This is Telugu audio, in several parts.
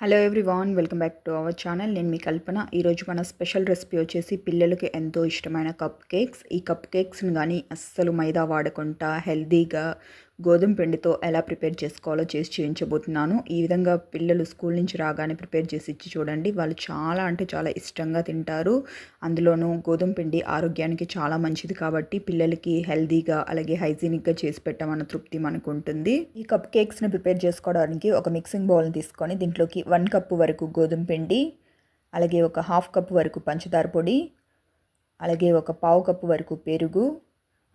Hello everyone welcome back to our channel నేను మీ కల్పన. ఈరోజు మన స్పెషల్ రెసిపీ వచ్చేసి పిల్లలకి ఎంతో ఇష్టమైన కప్ కేక్స్ ఈ కప్ కేక్స్ని కానీ అస్సలు మైదా వాడకుండా హెల్తీగా గోధుమ పిండితో ఎలా ప్రిపేర్ చేసుకోవాలో చేసి చేయించబోతున్నాను. ఈ విధంగా పిల్లలు స్కూల్ నుంచి రాగానే ప్రిపేర్ చేసి ఇచ్చి చూడండి. వాళ్ళు చాలా అంటే చాలా ఇష్టంగా తింటారు. అందులోనూ గోధుమ పిండి ఆరోగ్యానికి చాలా మంచిది కాబట్టి పిల్లలకి హెల్తీగా అలాగే హైజీనిక్గా చేసి పెట్టామన్న తృప్తి మనకు ఉంటుంది. ఈ కప్ కేక్స్ని ప్రిపేర్ చేసుకోవడానికి ఒక మిక్సింగ్ బౌల్ని తీసుకొని దీంట్లోకి వన్ కప్పు వరకు గోధుమ పిండి అలాగే ఒక హాఫ్ కప్పు వరకు పంచదార పొడి అలాగే ఒక పావు కప్పు వరకు పెరుగు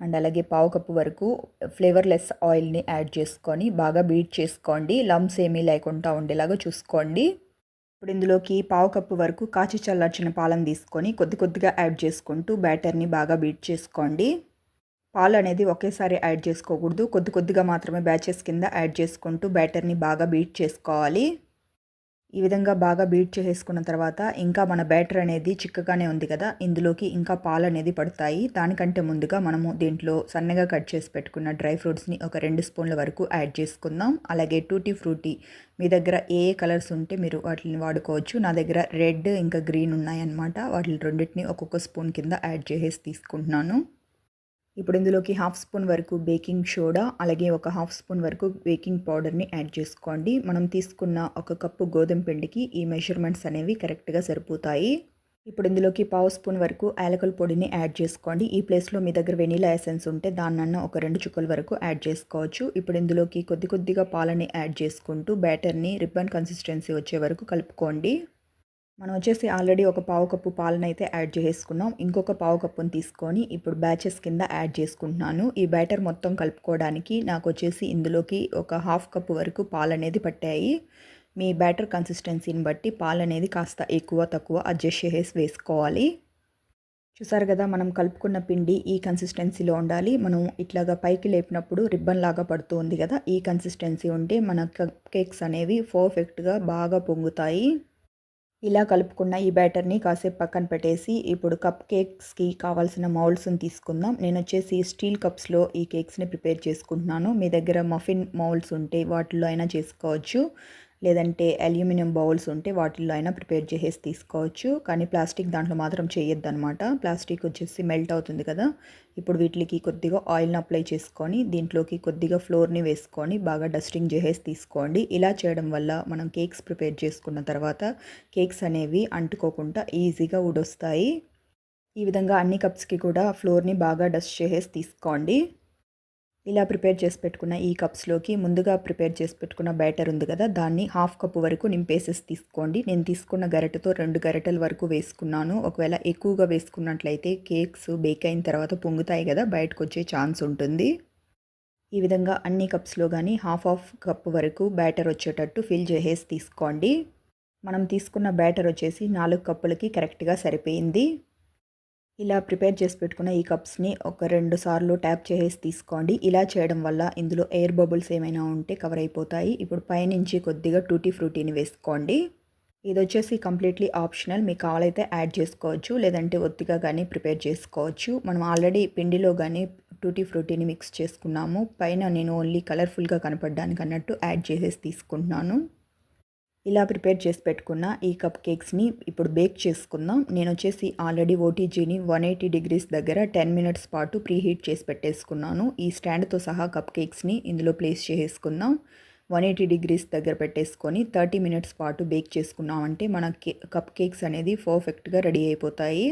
అండ్ అలాగే పావు కప్పు వరకు ఫ్లేవర్లెస్ ఆయిల్ని యాడ్ చేసుకొని బాగా బీట్ చేసుకోండి. లమ్స్ ఏమీ లేకుండా ఉండేలాగా చూసుకోండి. ఇప్పుడు ఇందులోకి పావు కప్పు వరకు కాచి చల్లార్చిన పాలను తీసుకొని కొద్ది కొద్దిగా యాడ్ చేసుకుంటూ బ్యాటర్ని బాగా బీట్ చేసుకోండి. పాలు అనేది ఒకేసారి యాడ్ చేసుకోకూడదు. కొద్ది కొద్దిగా మాత్రమే బ్యాచెస్ కింద యాడ్ చేసుకుంటూ బ్యాటర్ని బాగా బీట్ చేసుకోవాలి. ఈ విధంగా బాగా బీట్ చేసేసుకున్న తర్వాత ఇంకా మన బ్యాటర్ అనేది చిక్కగానే ఉంది కదా ఇందులోకి ఇంకా పాలు అనేది పడతాయి. దానికంటే ముందుగా మనము దీంట్లో సన్నగా కట్ చేసి పెట్టుకున్న డ్రై ఫ్రూట్స్ని ఒక రెండు స్పూన్ల వరకు యాడ్ చేసుకుందాం. అలాగే టూటీ ఫ్రూటీ మీ దగ్గర ఏ కలర్స్ ఉంటే మీరు వాటిని వాడుకోవచ్చు. నా దగ్గర రెడ్ ఇంకా గ్రీన్ ఉన్నాయన్నమాట. వాటిని రెండింటిని ఒక్కొక్క స్పూన్ కింద యాడ్ చేసేసి తీసుకుంటున్నాను. ఇప్పుడు ఇందులోకి హాఫ్ స్పూన్ వరకు బేకింగ్ సోడా అలాగే ఒక హాఫ్ స్పూన్ వరకు బేకింగ్ పౌడర్ని యాడ్ చేసుకోండి. మనం తీసుకున్న ఒక కప్పు గోధుమ పిండికి ఈ మెజర్మెంట్స్ అనేవి కరెక్ట్గా సరిపోతాయి. ఇప్పుడు ఇందులోకి పావు స్పూన్ వరకు యాలకల పొడిని యాడ్ చేసుకోండి. ఈ ప్లేస్లో మీ దగ్గర వెనీలా ఎసెన్స్ ఉంటే దాన్నన్న ఒక రెండు చుక్కల వరకు యాడ్ చేసుకోవచ్చు. ఇప్పుడు ఇందులోకి కొద్ది కొద్దిగా పాలని యాడ్ చేసుకుంటూ బ్యాటర్ని రిబ్బన్ కన్సిస్టెన్సీ వచ్చే వరకు కలుపుకోండి. మనం వచ్చేసి ఆల్రెడీ ఒక పావు కప్పు పాలను అయితే యాడ్ చేసుకున్నాం. ఇంకొక పావు కప్పును తీసుకొని ఇప్పుడు బ్యాచెస్ కింద యాడ్ చేసుకుంటున్నాను. ఈ బ్యాటర్ మొత్తం కలుపుకోవడానికి నాకు వచ్చేసి ఇందులోకి ఒక హాఫ్ కప్పు వరకు పాలు అనేది పట్టాయి. మీ బ్యాటర్ కన్సిస్టెన్సీని బట్టి పాలు అనేది కాస్త ఎక్కువ తక్కువ అడ్జస్ట్ చేసి వేసుకోవాలి. చూసారు కదా మనం కలుపుకున్న పిండి ఈ కన్సిస్టెన్సీలో ఉండాలి. మనం ఇట్లాగా పైకి లేపినప్పుడు రిబ్బన్ లాగా పడుతుంది కదా ఈ కన్సిస్టెన్సీ ఉంటే మన కప్ కేక్స్ అనేవి పర్ఫెక్ట్గా బాగా పొంగుతాయి. ఇలా కలుపుకున్న ఈ బ్యాటర్ని కాసేపు పక్కన పెట్టేసి ఇప్పుడు కప్ కేక్స్కి కావాల్సిన మౌల్స్ని తీసుకుందాం. నేను వచ్చేసి స్టీల్ కప్స్లో ఈ కేక్స్ని ప్రిపేర్ చేసుకుంటున్నాను. మీ దగ్గర మఫిన్ మౌల్స్ ఉంటే వాటిలో అయినా చేసుకోవచ్చు. లేదంటే అల్యూమినియం బౌల్స్ ఉంటే వాటిల్లో అయినా ప్రిపేర్ చేసేసి తీసుకోవచ్చు. కానీ ప్లాస్టిక్ దాంట్లో మాత్రం చేయొద్దు అనమాట ప్లాస్టిక్ వచ్చేసి మెల్ట్ అవుతుంది కదా. ఇప్పుడు వీటికి కొద్దిగా ఆయిల్ని అప్లై చేసుకొని దీంట్లోకి కొద్దిగా ఫ్లోర్ని వేసుకొని బాగా డస్టింగ్ చేసేసి తీసుకోండి. ఇలా చేయడం వల్ల మనం కేక్స్ ప్రిపేర్ చేసుకున్న తర్వాత కేక్స్ అనేవి అంటుకోకుండా ఈజీగా ఉడొస్తాయి ఈ విధంగా అన్ని కప్స్కి కూడా ఫ్లోర్ని బాగా డస్ట్ చేసేసి తీసుకోండి. ఇలా ప్రిపేర్ చేసి పెట్టుకున్న ఈ కప్స్లోకి ముందుగా ప్రిపేర్ చేసి పెట్టుకున్న బ్యాటర్ ఉంది కదా దాన్ని హాఫ్ కప్ వరకు నింపేసేసి తీసుకోండి. నేను తీసుకున్న గరిటతో రెండు గరిటెల వరకు వేసుకున్నాను. ఒకవేళ ఎక్కువగా వేసుకున్నట్లయితే కేక్స్ బేక్ అయిన తర్వాత పొంగుతాయి కదా బయటకు వచ్చే ఛాన్స్ ఉంటుంది. ఈ విధంగా అన్ని కప్స్లో కానీ హాఫ్ హాఫ్ కప్ వరకు బ్యాటర్ వచ్చేటట్టు ఫిల్ చేసేసి తీసుకోండి. మనం తీసుకున్న బ్యాటర్ వచ్చేసి నాలుగు కప్పులకి కరెక్ట్గా సరిపోయింది. ఇలా ప్రిపేర్ చేసి పెట్టుకున్న ఈ కప్స్ని ఒక రెండు సార్లు ట్యాప్ చేసి తీసుకోండి. ఇలా చేయడం వల్ల ఇందులో ఎయిర్ బబుల్స్ ఏమైనా ఉంటే కవర్ అయిపోతాయి. ఇప్పుడు పైనుంచి కొద్దిగా టూటీ ఫ్రూటీని వేసుకోండి. ఇది వచ్చేసి కంప్లీట్లీ ఆప్షనల్. మీకు కావాలైతే యాడ్ చేసుకోవచ్చు లేదంటే ఒత్తిగా కానీ ప్రిపేర్ చేసుకోవచ్చు. మనం ఆల్రెడీ పిండిలో కానీ టూటీ ఫ్రూటీని మిక్స్ చేసుకున్నాము. పైన నేను ఓన్లీ కలర్ఫుల్గా కనపడడానికి అన్నట్టు యాడ్ చేసేసి తీసుకుంటున్నాను. ఇలా ప్రిపేర్ చేసి పెట్టుకున్న ఈ కప్ కేక్స్ని ఇప్పుడు బేక్ చేసుకుందాం. నేను వచ్చేసి ఆల్రెడీ ఓటీజీని వన్ ఎయిటీ డిగ్రీస్ దగ్గర టెన్ మినిట్స్ పాటు ప్రీ హీట్ చేసి పెట్టేసుకున్నాను. ఈ స్టాండ్తో సహా కప్ కేక్స్ని ఇందులో ప్లేస్ చేసేసుకుందాం. వన్ ఎయిటీ డిగ్రీస్ దగ్గర పెట్టేసుకొని థర్టీ మినిట్స్ పాటు బేక్ చేసుకున్నామంటే మన కప్ కేక్స్ అనేది పర్ఫెక్ట్గా రెడీ అయిపోతాయి.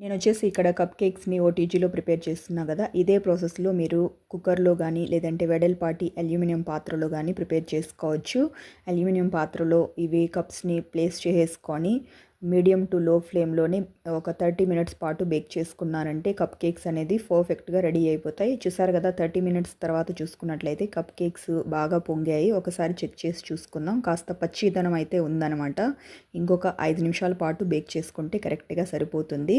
నేను వచ్చేసి ఇక్కడ కప్ కేక్స్ని ఓటీజీలో ప్రిపేర్ చేస్తున్నా కదా ఇదే ప్రాసెస్లో మీరు కుక్కర్లో కానీ లేదంటే వెడల్పాటి అల్యూమినియం పాత్రలో కానీ ప్రిపేర్ చేసుకోవచ్చు. అల్యూమినియం పాత్రలో ఇవి కప్స్ని ప్లేస్ చేసేసుకొని మీడియం టు లో ఫ్లేమ్లోనే ఒక థర్టీ మినిట్స్ పాటు బేక్ చేసుకున్నారంటే కప్ కేక్స్ అనేది పర్ఫెక్ట్గా రెడీ అయిపోతాయి. చూసారు కదా థర్టీ మినిట్స్ తర్వాత చూసుకున్నట్లయితే కప్ కేక్స్ బాగా పొంగాయి. ఒకసారి చెక్ చేసి చూసుకుందాం. కాస్త పచ్చిదనం అయితే ఉందన్నమాట. ఇంకొక ఐదు నిమిషాల పాటు బేక్ చేసుకుంటే కరెక్ట్గా సరిపోతుంది.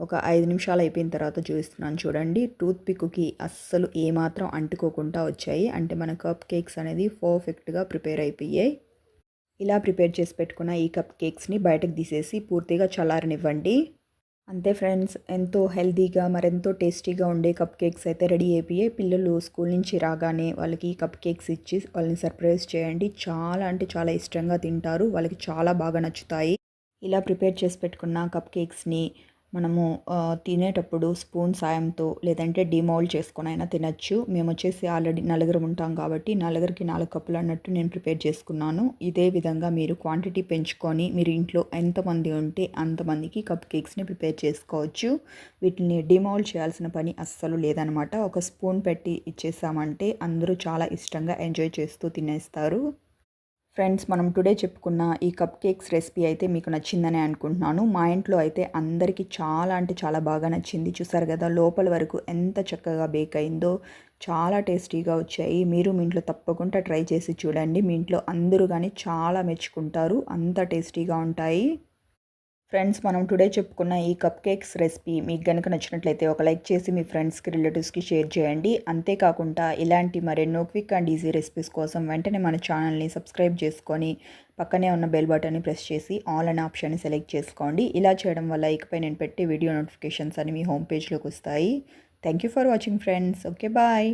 ఒక ఐదు నిమిషాలు అయిపోయిన తర్వాత చూపిస్తున్నాను చూడండి. టూత్ పిక్కి అస్సలు ఏమాత్రం అంటుకోకుండా వచ్చాయి. అంటే మన కప్ కేక్స్ అనేది పర్ఫెక్ట్గా ప్రిపేర్ అయిపోయాయి. ఇలా ప్రిపేర్ చేసి పెట్టుకున్న ఈ కప్ కేక్స్ని బయటకు తీసేసి పూర్తిగా చల్లారనివ్వండి. అంతే ఫ్రెండ్స్ ఎంతో హెల్తీగా మరెంతో టేస్టీగా ఉండే కప్ కేక్స్ అయితే రెడీ అయిపోయాయి. పిల్లలు స్కూల్ నుంచి రాగానే వాళ్ళకి కప్ కేక్స్ ఇచ్చి వాళ్ళని సర్ప్రైజ్ చేయండి. చాలా అంటే చాలా ఇష్టంగా తింటారు. వాళ్ళకి చాలా బాగా నచ్చుతాయి. ఇలా ప్రిపేర్ చేసి పెట్టుకున్న కప్ కేక్స్ని మనము తినేటప్పుడు స్పూన్ సాయంతో లేదంటే డిమౌల్డ్ చేసుకొని అయినా తినచ్చు. మేము వచ్చేసి ఆల్రెడీ నలుగురు ఉంటాం కాబట్టి నలుగురికి నాలుగు కప్పులు అన్నట్టు నేను ప్రిపేర్ చేసుకున్నాను. ఇదే విధంగా మీరు క్వాంటిటీ పెంచుకొని మీరు ఇంట్లో ఎంతమంది ఉంటే అంతమందికి కప్ కేక్స్ని ప్రిపేర్ చేసుకోవచ్చు. వీటిని డిమౌల్డ్ చేయాల్సిన పని అస్సలు లేదనమాట. ఒక స్పూన్ పెట్టి ఇచ్చేసామంటే అందరూ చాలా ఇష్టంగా ఎంజాయ్ చేస్తూ తినేస్తారు. ఫ్రెండ్స్ మనం టుడే చెప్పుకున్న ఈ కప్ కేక్స్ రెసిపీ అయితే మీకు నచ్చిందని అనుకుంటున్నాను. మా ఇంట్లో అయితే అందరికీ చాలా అంటే చాలా బాగా నచ్చింది. చూసారు కదా లోపల వరకు ఎంత చక్కగా బేక్ అయిందో చాలా టేస్టీగా వచ్చాయి. మీరు మీ ఇంట్లో తప్పకుండా ట్రై చేసి చూడండి. మీ ఇంట్లో అందరూ కానీ చాలా మెచ్చుకుంటారు. అంత టేస్టీగా ఉంటాయి. ఫ్రెండ్స్ మనం టుడే చెప్పుకున్న ఈ కప్ కేక్స్ రెసిపీ మీకు కనుక నచ్చినట్లయితే ఒక లైక్ చేసి మీ ఫ్రెండ్స్కి రిలేటివ్స్కి షేర్ చేయండి. అంతేకాకుండా ఇలాంటి మరెన్నో క్విక్ అండ్ ఈజీ రెసిపీస్ కోసం వెంటనే మన ఛానల్ని సబ్స్క్రైబ్ చేసుకొని పక్కనే ఉన్న బెల్ బటన్ని ప్రెస్ చేసి ఆల్ అనే ఆప్షన్ని సెలెక్ట్ చేసుకోండి. ఇలా చేయడం వల్ల ఇకపై నేను పెట్టే వీడియో నోటిఫికేషన్స్ అని మీ హోమ్ పేజ్లోకి వస్తాయి. Thank you for watching friends. Okay bye.